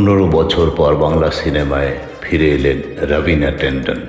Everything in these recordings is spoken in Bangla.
পনেরো বছর পর বাংলা সিনেমায় ফিরে এলেন রবীনা টেন্ডন।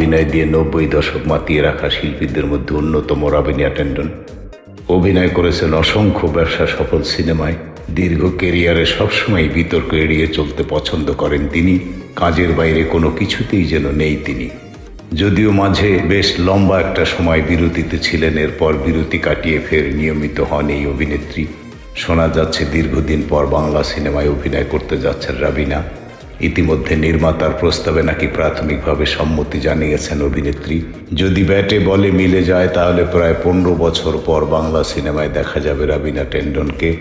অভিনয় দিয়ে নব্বই দশক মাতিয়ে রাখা শিল্পীদের মধ্যে অন্যতম রাবিনিয়া টেন্ডন অভিনয় করেছেন অসংখ্য ব্যবসা সফল সিনেমায়। দীর্ঘ কেরিয়ারে সবসময় বিতর্ক এড়িয়ে চলতে পছন্দ করেন তিনি। কাজের বাইরে কোনো কিছুতেই যেন নেই তিনি। যদিও মাঝে বেশ লম্বা একটা সময় বিরতিতে ছিলেন, এরপর বিরতি কাটিয়ে ফের নিয়মিত হন এই অভিনেত্রী। শোনা যাচ্ছে দীর্ঘদিন পর বাংলা সিনেমায় অভিনয় করতে যাচ্ছেন রাবিনা। ইতিমধ্যে নির্মাতার প্রস্তাবে নাকি প্রাথমিকভাবে সম্মতি জানিয়েছেন অভিনেত্রী। যদি ব্যাটে বলে মিলে যায়, তাহলে প্রায় পনেরো বছর পর বাংলা সিনেমায় দেখা যাবে রাবিনা টেন্ডনকে।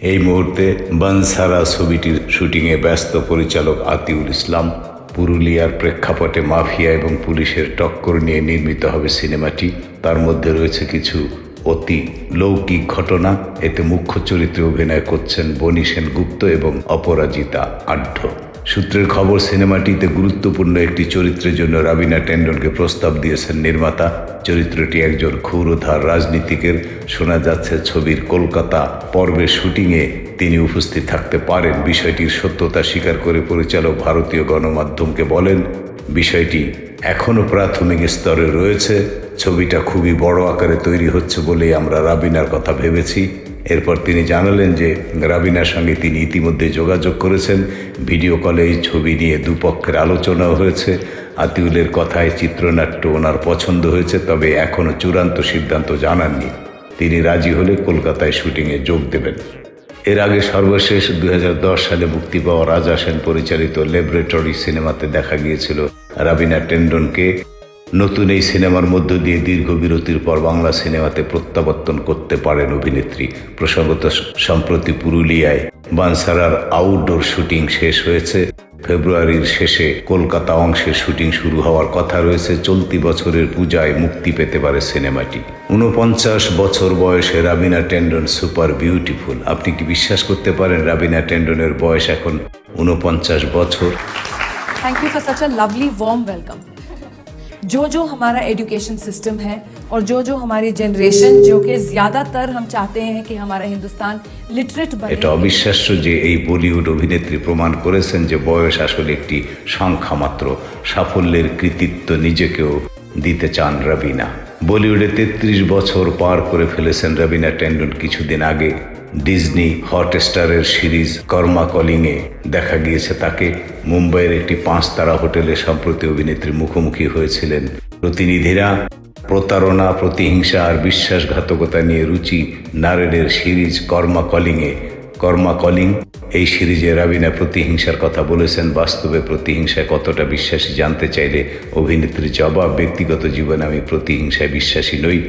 এই মুহূর্তে বানসারা ছবিটির শুটিংয়ে ব্যস্ত পরিচালক আতিউল ইসলাম, পুরুলিয়ার প্রেক্ষাপটে মাফিয়া এবং পুলিশের টক্কর নিয়ে নির্মিত হবে সিনেমাটি। তার মধ্যে রয়েছে কিছু অতি লৌকিক ঘটনা। এতে মুখ্য চরিত্রে অভিনয় করছেন বনি সেনগুপ্ত এবং অপরাজিতা আঢ্য সূত্রের খবর, সিনেমাটিতে গুরুত্বপূর্ণ একটি চরিত্রের জন্য রাবিনা টেন্ডনকে প্রস্তাব দিয়েছেন নির্মাতা। চরিত্রটি একজন ক্ষুরধার রাজনীতিকের। শোনা যাচ্ছে ছবির কলকাতা পর্বের শুটিংয়ে তিনি উপস্থিত থাকতে পারেন। বিষয়টির সত্যতা স্বীকার করে পরিচালক ভারতীয় গণমাধ্যমকে বলেন, বিষয়টি এখনও প্রাথমিক স্তরে রয়েছে। ছবিটা খুবই বড় আকারে তৈরি হচ্ছে বলেই আমরা রাবিনার কথা ভেবেছি। এরপর তিনি জানালেন যে রাবিনার সঙ্গে তিনি ইতিমধ্যে যোগাযোগ করেছেন। ভিডিও কলে এই ছবি নিয়ে দুপক্ষের আলোচনা হয়েছে। আতিউলের কথায় চিত্রনাট্য ওনার পছন্দ হয়েছে, তবে এখনও চূড়ান্ত সিদ্ধান্ত জানাননি। তিনি রাজি হলে কলকাতায় শুটিংয়ে যোগ দেবেন। এর আগে সর্বশেষ দু হাজার দশ সালে মুক্তি পাওয়া রাজা সেন পরিচালিত ল্যাবরেটরি সিনেমাতে দেখা গিয়েছিল রাবিনা টেন্ডনকে। নতুন এই সিনেমার মধ্য দিয়ে দীর্ঘ বিরতির পর বাংলা সিনেমাতে প্রত্যাবর্তন করতে পারেন অভিনেত্রী প্রসঙ্গত সম্প্রতি পুরুলিয়ায় বানসারার আউটডোর শুটিং শেষ হয়েছে। ফেব্রুয়ারির শেষে কলকাতা অংশের শুটিং শুরু হওয়ার কথা রয়েছে। চলতি বছরের পূজায় মুক্তি পেতে পারে সিনেমাটি। উনপঞ্চাশ বছর বয়সে রাবিনা টেন্ডন সুপার বিউটিফুল। আপনি কি বিশ্বাস করতে পারেন রাবিনা টেন্ডনের বয়স এখন উনপঞ্চাশ বছর? Thank you for such a lovely warm welcome जो जो हमारा एजुकेशन सिस्टम है और जो जो हमारी जनरेशन जो कि ज़्यादातर हम चाहते हैं कि हमारा हिंदुस्तान लिटरेट बने এটা অবিশ্বাস্য যে এই বলিউড অভিনেত্রী প্রমাণ করেছেন যে বয়স আসলে একটি সংখ্যা মাত্র সাফল্যের কৃতিত্ব নিজেকেও দিতে চান রবিনা বলিউডে তেত্রিশ বছর পার করে ফেলেছেন রবিনা টেন্ডন কিছুদিন আগে ডিজনি হটস্টারের সিরিজ কর্মা কলিংয়ে দেখা গিয়েছে তাকে। মুম্বাইয়ের একটি পাঁচ তারা হোটেলে সম্প্রতি অভিনেত্রী মুখোমুখি হয়েছিলেন। প্রতিনিধিরা প্রতারণা, প্রতিহিংসা আর বিশ্বাসঘাতকতা নিয়ে রুচি নারেনের সিরিজ কর্মা কলিংয়ে কর্মা কলিং এই সিরিজে রাবিনা প্রতিহিংসার কথা বলেছেন। বাস্তবে প্রতিহিংসায় কতটা বিশ্বাসী জানতে চাইলে অভিনেত্রীর জবাব, ব্যক্তিগত জীবনে আমি প্রতিহিংসায় বিশ্বাসী নই।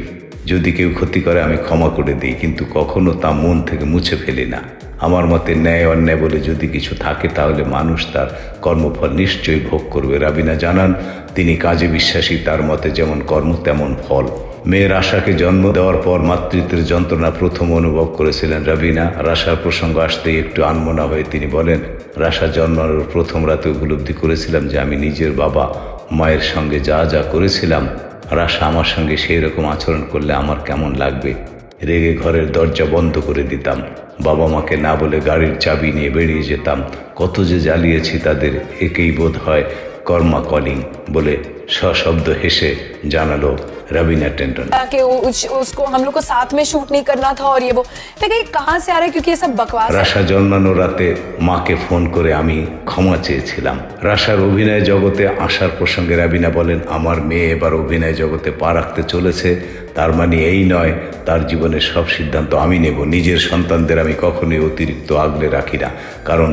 যদি কেউ ক্ষতি করে, আমি ক্ষমা করে দিই, কিন্তু কখনো তা মন থেকে মুছে ফেলি না। আমার মতে ন্যায় অন্যায় বলে যদি কিছু থাকে, তাহলে মানুষ তার কর্মফল নিশ্চয়ই ভোগ করবে। রাবিনা জানান, তিনি কাজে বিশ্বাসী, তার মতে যেমন কর্ম, তেমন ফল। মেয়ের আশাকে জন্ম দেওয়ার পর মাতৃত্বের যন্ত্রণা প্রথম অনুভব করেছিলেন রাবিনা। রাশার প্রসঙ্গ আসতেই একটু আনমনা হয়ে তিনি বলেন, রাশা জন্মানোর প্রথম রাতে উপলব্ধি করেছিলাম যে আমি নিজের বাবা, মায়ের সঙ্গে যা যা করেছিলাম রাশা আমার সঙ্গে সেই রকম আচরণ করলে আমার কেমন লাগবে? রেগে ঘরের দরজা বন্ধ করে দিতাম। বাবা মাকে না বলে গাড়ির চাবি নিয়ে বেরিয়ে যেতাম। কত যে জ্বালিয়েছি তাদের, একেই বোধ হয় কর্মা কলিং বলে সশব্দ হেসে জানালো রবিনা টেন্ডন कि उस, उसको हम लोग को साथ में शूट नहीं करना था और ये वो लेकिन ये कहाँ से आ रहा है क्योंकि ये सब बकवास है রাশা জন্মানো রাতে মাকে ফোন করে আমি ক্ষমা চেয়েছিলাম রাশার অভিনয় জগতে আসার প্রসঙ্গে রাবিনা বলেন আমার মেয়ে এবার অভিনয় জগতে পা রাখতে চলেছে তার মানে এই নয় তার জীবনের সব সিদ্ধান্ত আমি নেব নিজের সন্তানদের আমি কখনোই অতিরিক্ত আগলে রাখি না কারণ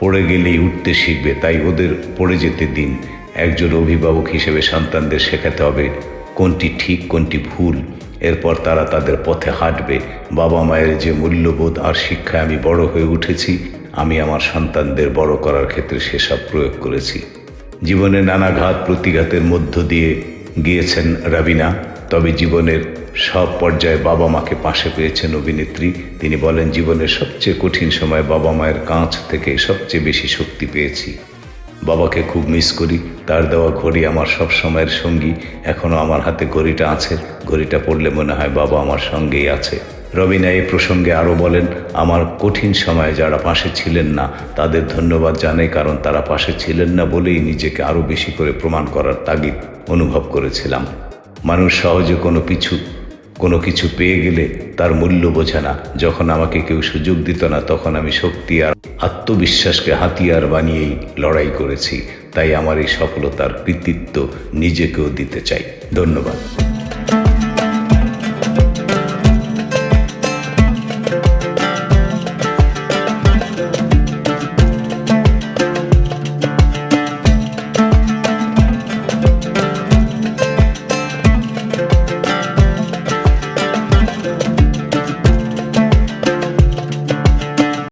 পড়ে গেলেই উঠতে শিখবে, তাই ওদের পড়ে যেতে দিন। একজন অভিভাবক হিসেবে সন্তানদের শেখাতে হবে, কোনটি ঠিক, কোনটি ভুল। এরপর তারা তাদের পথে হাঁটবে। বাবা মায়ের যে মূল্যবোধ আর শিক্ষায় আমি বড় হয়ে উঠেছি, আমি আমার সন্তানদের বড় করার ক্ষেত্রে সেসব প্রয়োগ করেছি। জীবনে নানা ঘাত প্রতিঘাতের মধ্য দিয়ে গিয়েছেন রাবিনা। তবে জীবনের সব পর্যায়ে বাবা মাকে পাশে পেয়েছেন অভিনেত্রী। তিনি বলেন, জীবনের সবচেয়ে কঠিন সময় বাবা মায়ের কাঁচ থেকে সবচেয়ে বেশি শক্তি পেয়েছি। বাবাকে খুব মিস করি, তার দেওয়া ঘড়ি আমার সব সময়ের সঙ্গী। এখনও আমার হাতে ঘড়িটা আছে। ঘড়িটা পড়লে মনে হয় বাবা আমার সঙ্গেই আছে। রবিনা এই প্রসঙ্গে আরও বলেন, আমার কঠিন সময়ে যারা পাশে ছিলেন না, তাদের ধন্যবাদ জানাই, কারণ তারা পাশে ছিলেন না বলেই নিজেকে আরও বেশি করে প্রমাণ করার তাগিদ অনুভব করেছিলাম। মানুষ সহজে কোনো পিছু কোনো কিছু পেয়ে গেলে তার মূল্য বোঝে না। যখন আমাকে কেউ সুযোগ দিত না, তখন আমি শক্তি আর আত্মবিশ্বাসকে হাতিয়ার বানিয়েই লড়াই করেছি। তাই আমার এই সফলতার কৃতিত্ব নিজেকেও দিতে চাই। ধন্যবাদ।